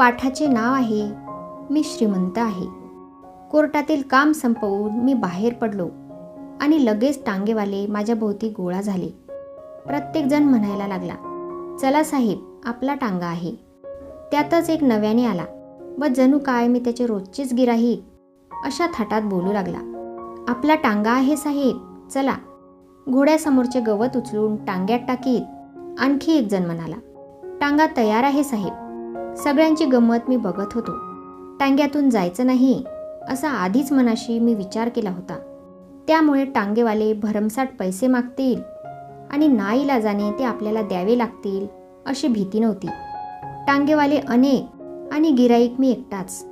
पाठाचे नाव आहे मी श्रीमंत आहे. कोर्टातील काम संपवून मी बाहेर पडलो आणि लगेच टांगेवाले माझ्याभोवती गोळा झाले. प्रत्येकजण म्हणायला लागला चला साहेब आपला टांगा आहे. त्यातच एक नव्याने आला व जणू काय मी त्याचे रोजचेच गिराहीक अशा थाटात बोलू लागला आपला टांगा आहे साहेब चला. घोड्यासमोरचे गवत उचलून टांग्यात टाकीत आणखी एक जण म्हणाला टांगा तयार आहे साहेब. सगळ्यांची गंमत मी बघत होतो. टांग्यातून जायचं नाही असा आधीच मनाशी मी विचार केला होता. त्यामुळे टांगेवाले भरमसाठ पैसे मागतील आणि नाईलाजाने ते आपल्याला द्यावे लागतील अशी भीती नव्हती. टांगेवाले अनेक आणि गिराईक मी एकटाच.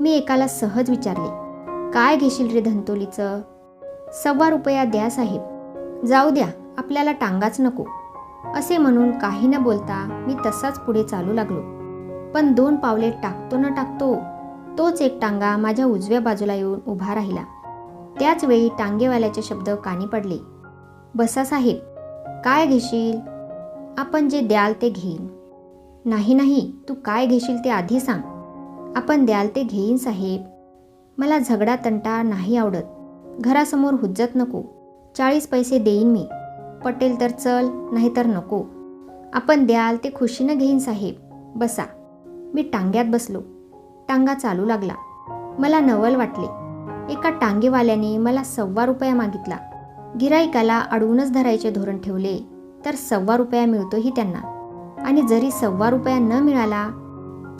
मी एकाला सहज विचारले काय घेशील रे धंतोलीचं सव्वा रुपया द्या साहेब. जाऊ द्या आपल्याला टांगाच नको. असे म्हणून काही न बोलता मी तसाच पुढे चालू लागलो. पण दोन पावले टाकतो न टाकतो तोच एक टांगा माझ्या उजव्या बाजूला येऊन उभा राहिला. त्याच वेळी टांगेवाल्याचे शब्द कानी पडले. बसा साहेब काय घेशील? आपण जे द्याल ते घेईन. नाही नाही तू काय घेशील ते आधी सांग. आपण द्याल ते घेईन साहेब. मला झगडा तंटा नाही आवडत. घरासमोर हुज्जत नको. चाळीस पैसे देईन मी. पटेल तर चल नाहीतर नको. आपण द्याल ते खुशीनं घेईन साहेब. बसा. मी टांग्यात बसलो. टांगा चालू लागला. मला नवल वाटले. एका टांगेवाल्याने मला सव्वा रुपया मागितला. गिराईकाला अडवूनच धरायचे धोरण ठेवले तर सव्वा रुपया मिळतोही त्यांना. आणि जरी सव्वा रुपया न मिळाला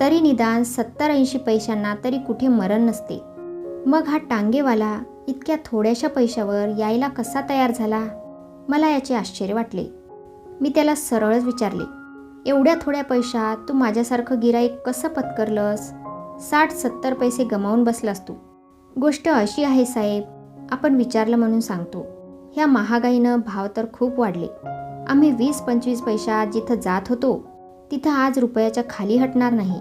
तरी निदान सत्तर ऐंशी पैशांना तरी कुठे मरण नसते. मग हा टांगेवाला इतक्या थोड्याशा पैशावर यायला कसा तयार झाला? मला याचे आश्चर्य वाटले. मी त्याला सरळच विचारले. एवढ्या थोड्या पैशात तू माझ्यासारखं गिराईक कसं पत्करलंस? साठ सत्तर पैसे गमावून बसलास तू. गोष्ट अशी आहे साहेब आपण विचारलं म्हणून सांगतो. ह्या महागाईनं भाव तर खूप वाढले. आम्ही वीस पंचवीस पैशात जिथं जात होतो तिथं आज रुपयाच्या खाली हटणार नाही.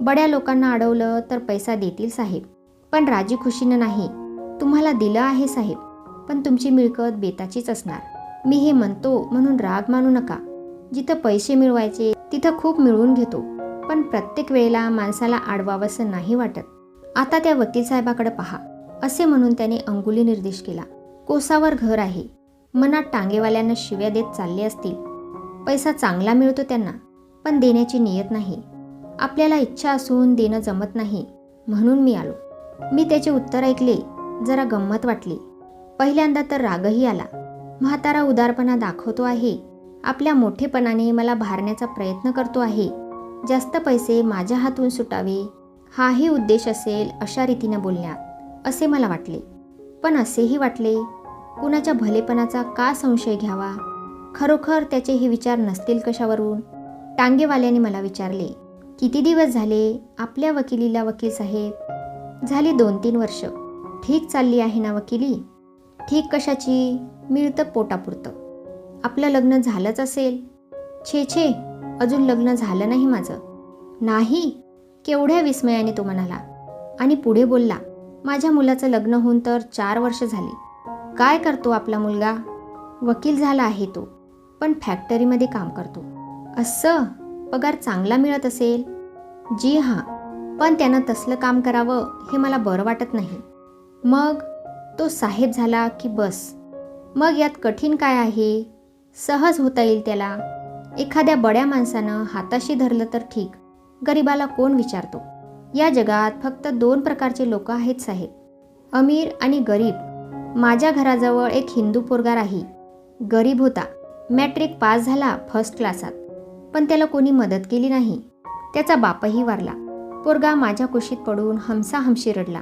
बड्या लोकांना अडवलं तर पैसा देतील साहेब. पण राजी खुशीनं नाही. तुम्हाला दिलं आहे साहेब पण तुमची मिळकत बेताचीच असणार. मी हे म्हणतो म्हणून राग मानू नका. जिथं पैसे मिळवायचे तिथं खूप मिळवून घेतो. पण प्रत्येक वेळेला माणसाला आडवावंसं नाही वाटत. आता त्या वकील साहेबाकडे पहा. असे म्हणून त्याने अंगुली निर्देश केला. कोसावर घर आहे. मनात टांगेवाल्यांना शिव्या देत चालले असतील. पैसा चांगला मिळतो त्यांना पण देण्याची नियत नाही. आपल्याला इच्छा असून देणं जमत नाही. म्हणून मी आलो. मी त्याचे उत्तर ऐकले जरा गंमत वाटली. पहिल्यांदा तर रागही आला. म्हातारा उदारपणा दाखवतो आहे. आपल्या मोठेपणाने मला भारण्याचा प्रयत्न करतो आहे. जास्त पैसे माझ्या हातून सुटावे हाही उद्देश असेल अशा रीतीनं बोलण्यात असे मला वाटले. पण असेही वाटले कुणाच्या भलेपणाचा का संशय घ्यावा? खरोखर त्याचे हे विचार नसतील कशावरून? टांगेवाल्याने मला विचारले किती दिवस झाले आपल्या वकिलीला वकील साहेब? झाली दोन तीन वर्ष. ठीक चालली आहे ना वकिली? ठीक कशाची? मिळतं पोटापुरतं. आपलं लग्न झालंच असेल. छे छे अजून लग्न झालं नाही माझं. नाही केवढ्या विस्मयाने तो म्हणाला. आणि पुढे बोलला माझ्या मुलाचं लग्न होऊन तर चार वर्ष झाली. काय करतो आपला मुलगा? वकील झाला आहे तो पण फॅक्टरीमध्ये काम करतो. असं पगार चांगला मिळत असेल? जी हां पण त्यानं तसलं काम करावं हे मला बरं वाटत नाही. मग? तो साहेब झाला की बस? मग यात कठीण काय आहे? सहज होता येईल त्याला. एखाद्या बड्या माणसानं हाताशी धरलं तर ठीक. गरिबाला कोण विचारतो? या जगात फक्त दोन प्रकारचे लोक आहेत साहेब. अमीर आणि गरीब. माझ्या घराजवळ एक हिंदू पोरगा राही. गरीब होता. मॅट्रिक पास झाला फर्स्ट क्लासात पण त्याला कोणी मदत केली नाही. त्याचा बापही वारला. पोरगा माझ्या कुशीत पडून हमसा हमशी रडला.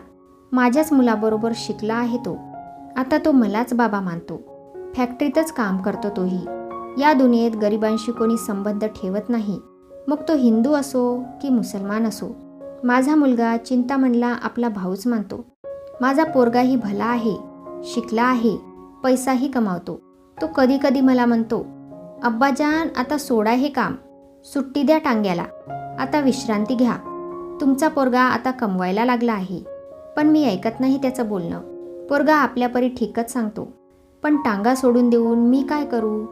माझ्याच मुलाबरोबर शिकला आहे तो. आता तो मलाच बाबा मानतो. फॅक्टरीतच काम करतो तोही. या दुनियेत गरिबांशी कोणी संबंध ठेवत नाही. मग तो हिंदू असो की मुसलमान असो. माझा मुलगा चिंतामणला आपला भाऊच मानतो. माझा पोरगाही भला आहे शिकला आहे पैसाही कमावतो. तो कधी कधी मला म्हणतो अब्बाजान आता सोडा हे काम. सुट्टी द्या टांग्याला. आता विश्रांती घ्या. तुमचा पोरगा आता कमवायला लागला आहे. पण मी ऐकत नाही त्याचं बोलणं. पोरगा आपल्यापरी ठीकच सांगतो. पण टांगा सोडून देऊन मी काय करू?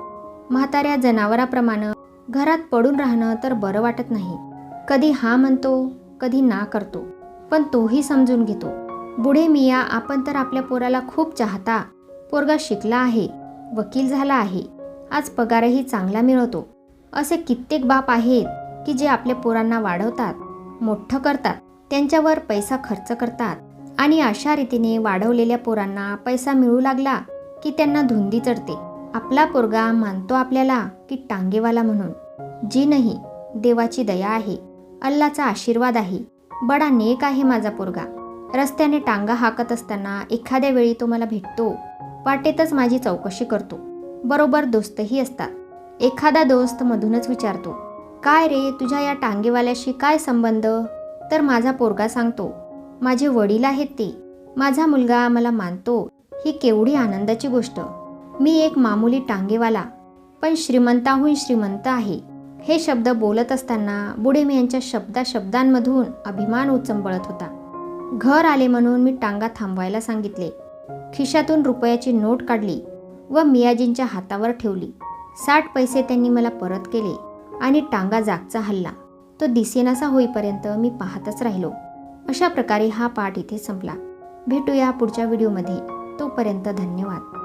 म्हाताऱ्या जनावराप्रमाणे घरात पडून राहणं तर बरं वाटत नाही. कधी हा म्हणतो कधी ना करतो. पण तोही समजून घेतो. बुढे मिया आपण तर आपल्या पोराला खूप चाहता. पोरगा शिकला आहे वकील झाला आहे. आज पगारही चांगला मिळवतो असे कित्येक बाप आहेत की जे आपल्या पोरांना वाढवतात मोठं करतात त्यांच्यावर पैसा खर्च करतात. आणि अशा रीतीने वाढवलेल्या पोरांना पैसा मिळू लागला की त्यांना धुंदी चढते. आपला पोरगा मानतो आपल्याला की टांगेवाला म्हणून. जी नाही देवाची दया आहे. अल्लाचा आशीर्वाद आहे. बडा नेक आहे माझा पोरगा. रस्त्याने टांगा हाकत असताना एखाद्या वेळी तो मला भेटतो. वाटेतच माझी चौकशी करतो. बरोबर दोस्तही असतात. एखादा दोस्त मधूनच विचारतो काय रे तुझ्या या टांगेवाल्याशी काय संबंध? तर माझा पोरगा सांगतो माझे वडील आहेत ते. माझा मुलगा मला मानतो. ही केवढी आनंदाची गोष्ट. मी एक मामूली टांगेवाला पण श्रीमंताहून श्रीमंत आहे. हे शब्द बोलत असताना बुढे मी यांच्या शब्दा शब्दांमधून अभिमान उचंबळत होता. घर आले म्हणून मी टांगा थांबवायला सांगितले. खिशातून रुपयाची नोट काढली व मियाजींच्या हातावर ठेवली. साठ पैसे त्यांनी मला परत केले आणि टांगा जागचा हल्ला. तो दिसेनासा होईपर्यंत मी पाहतच राहिलो. अशा प्रकारे हा पाठ इथे संपला. भेटूया पुढच्या व्हिडिओमध्ये. तोपर्यंत धन्यवाद.